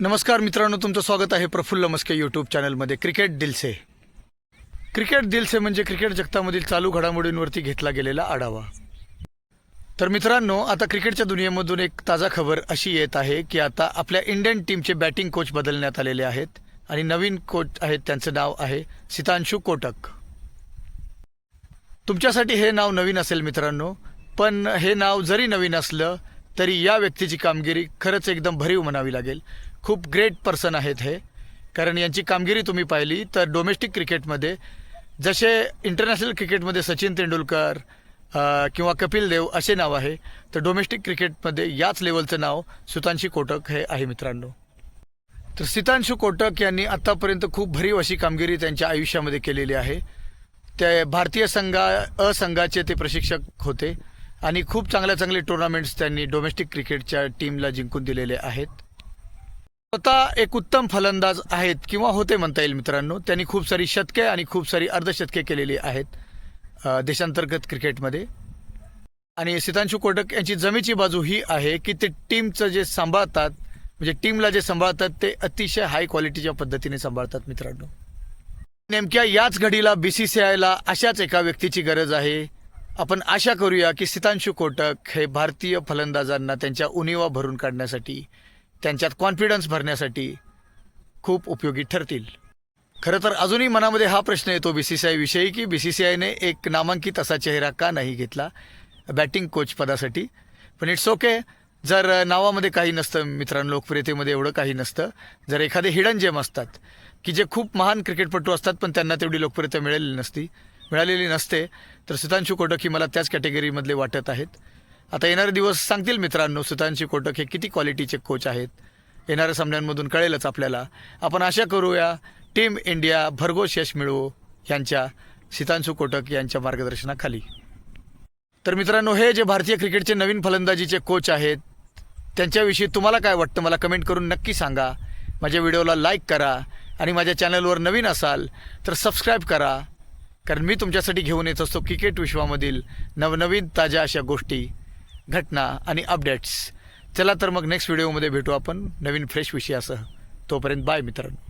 नमस्कार मित्रांनो तुमचं स्वागत आहे प्रफुल्ल मस्के यूट्यूब चॅनलमध्ये क्रिकेट दिलसे. क्रिकेट दिलसे म्हणजे क्रिकेट जगतामधील चालू घडामोडींवरती घेतला गेलेला आढावा. तर मित्रांनो आता क्रिकेटच्या दुनियेमधून एक ताजा खबर अशी येत आहे की आता आपल्या इंडियन टीमचे बॅटिंग कोच बदलण्यात आलेले आहेत आणि नवीन कोच आहेत त्यांचं नाव आहे सितांशू कोटक. तुमच्यासाठी हे नाव नवीन असेल मित्रांनो पण हे नाव जरी नवीन असलं तरी या व्यक्तीची कामगिरी खरंच एकदम भरीव म्हणावी लागेल. खूप ग्रेट पर्सन आहेत हे. कारण यांची कामगिरी तुम्ही पाहिली तर डोमेस्टिक क्रिकेटमध्ये जसे इंटरनॅशनल क्रिकेटमध्ये सचिन तेंडुलकर किंवा कपिल देव असे नाव आहे तर डोमेस्टिक क्रिकेटमध्ये याच लेवलचं नाव सुतांशी कोटक हे आहे मित्रांनो. तर सितांशू कोटक यांनी आत्तापर्यंत खूप भरीव अशी कामगिरी त्यांच्या आयुष्यामध्ये केलेली आहे. ते भारतीय संघा असंघाचे ते प्रशिक्षक होते. आणि खूप चांगल्या चांगले टुर्नामेंट्स त्यांनी डोमेस्टिक क्रिकेटच्या टीमला जिंकून दिलेले आहेत. स्वतः एक उत्तम फलंदाज आहेत किंवा होते म्हणता येईल मित्रांनो त्यांनी खूप सारी शतके आणि खूप सारी अर्धशतके केलेली आहेत देशांतर्गत क्रिकेटमध्ये आणि सितांशू कोटक यांची जमेची बाजू ही आहे की ते टीमचं जे सांभाळतात म्हणजे टीमला जे सांभाळतात ते अतिशय हाय क्वालिटीच्या पद्धतीने सांभाळतात मित्रांनो. नेमक्या याच घडीला बी सी सी आयला अशाच एका व्यक्तीची गरज आहे. आपण आशा करूया की सितांशू कोटक हे भारतीय फलंदाजांना त्यांच्या उणीवा भरून काढण्यासाठी त्यांच्यात कॉन्फिडन्स भरण्यासाठी खूप उपयोगी ठरतील. खरं तर अजूनही मनामध्ये हा प्रश्न येतो बी सी सी आय विषयी की बी सी सी आयने एक नामांकित असा चेहरा का नाही घेतला बॅटिंग कोच पदासाठी? पण इट्स ओके जर नावामध्ये काही नसतं मित्रांनो लोकप्रियतेमध्ये एवढं काही नसतं जर एखादे हिडन जेम असतात की जे खूप महान क्रिकेटपटू असतात पण त्यांना तेवढी लोकप्रियता मिळालेली नसती मिळालेली नसते तर सुतांशू कोटक ही मला त्याच कॅटेगरीमधले वाटत आहेत. आता येणारे दिवस सांगतील मित्रांनो सुतांशू कोटक हे किती क्वालिटीचे कोच आहेत. येणाऱ्या सामन्यांमधून कळेलच आपल्याला. आपण आशा करूया टीम इंडिया भरघोस यश मिळवो यांच्या सीतांशू कोटक यांच्या मार्गदर्शनाखाली. तर मित्रांनो हे जे भारतीय क्रिकेटचे नवीन फलंदाजीचे कोच आहेत त्यांच्याविषयी तुम्हाला काय वाटतं मला कमेंट करून नक्की सांगा. माझ्या व्हिडिओला लाईक करा आणि माझ्या चॅनलवर नवीन असाल तर सबस्क्राईब करा. कारण मी तुमच्यासाठी घेऊन येत असतो क्रिकेट विश्वामधील नवनवीन ताज्या अशा गोष्टी घटना आणि अपडेट्स चला तर मग नेक्स्ट व्हिडिओमध्ये भेटू आपण नवीन फ्रेश विषयासह. तोपर्यंत बाय मित्रांनो.